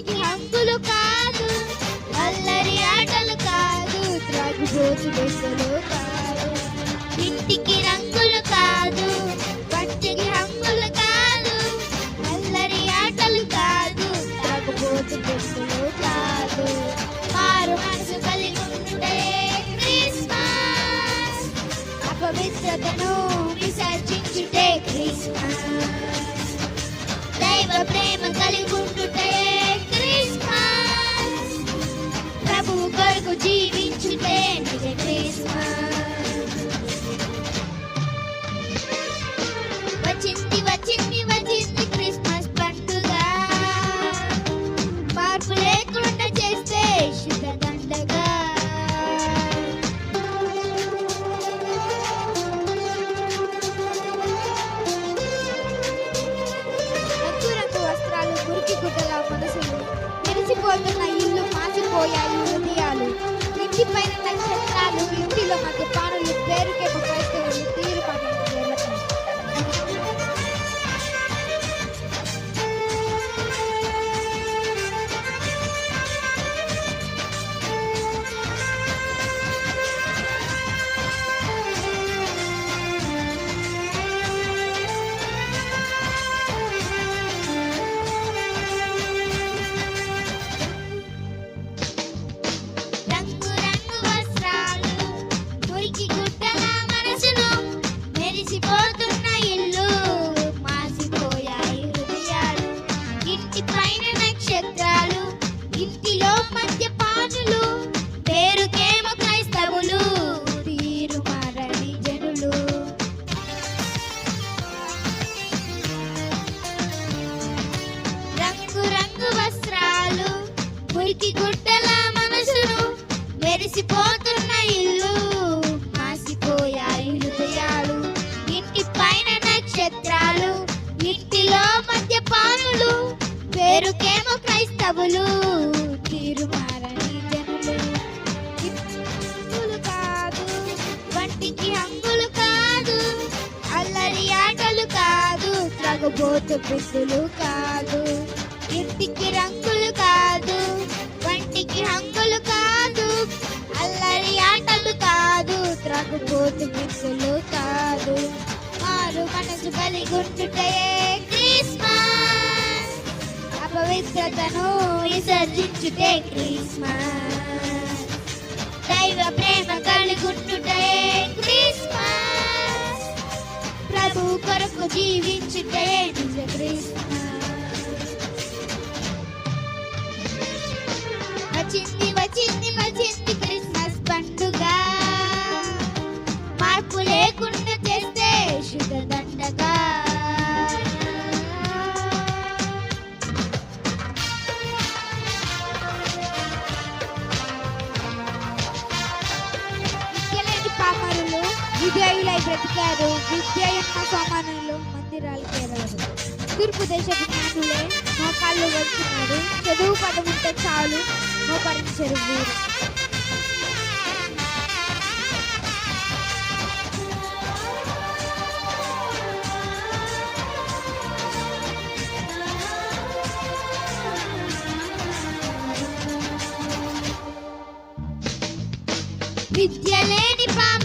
మనిషికి హక్కులు కాదు అల్లరి ఆటలు కాదు త్రాగిపోతు దశలు కాదు. ప్రభువు కొరకు మురికి గుడ్డల మనసును మెరిసిపోతున్న ఇల్లు మాసిపోయాయి హృదయాలు ఇంటి పైన నక్షత్రాలు ఇంటిలో మధ్య పానులు పేరుకేమో క్రైస్తవులు తీరు మారని జనులు కాదు వంటికి హంగులు కాదు అల్లరి ఆటలు కాదు త్రగబోతు బుద్ధులు కాదు. ఇంటికి రంగు అపవిత్రతను విసర్జించుటే క్రిస్మస్. దైవ ప్రేమ కలుగుంటుటే క్రిస్మస్. ప్రభు కొరకు జీవించుటే నిజ క్రిస్మస్. వచ్చింది వచ్చింది వచ్చింది క్రిస్మస్. విజయులై బ్రతికారు. విద్య యొక్క సమానులు మందిరాలకు ఎరారు తూర్పు దేశ జ్ఞానులే మోకాళ్ళు వచ్చినారు చదువు పదముంటే చాలు మోపరించరు వీరు. విద్య లేని పామ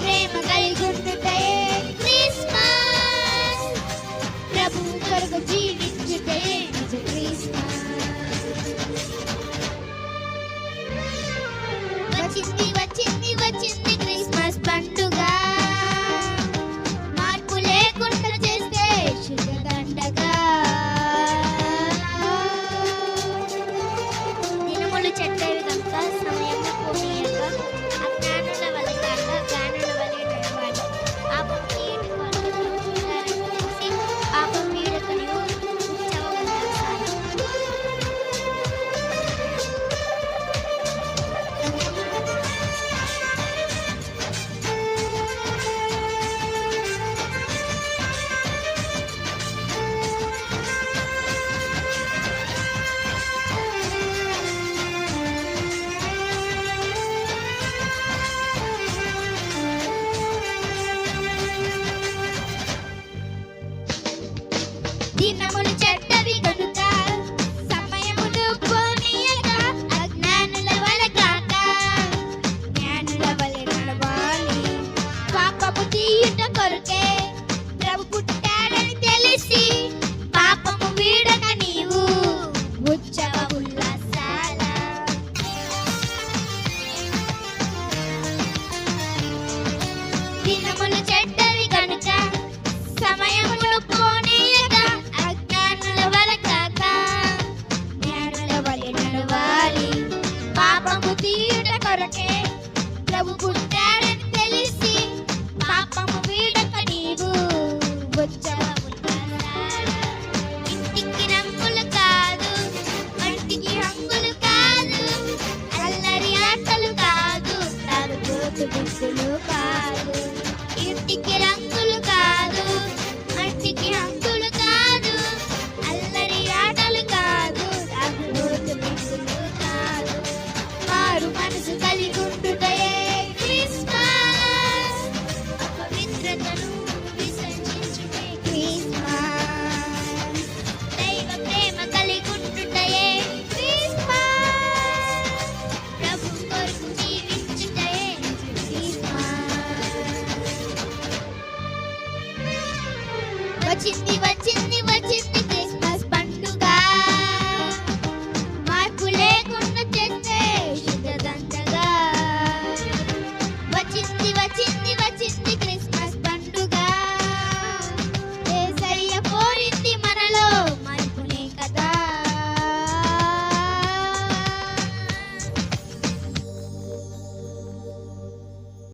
प्रेम करी गुण క్రిస్మస్ వచ్చింది వచ్చింది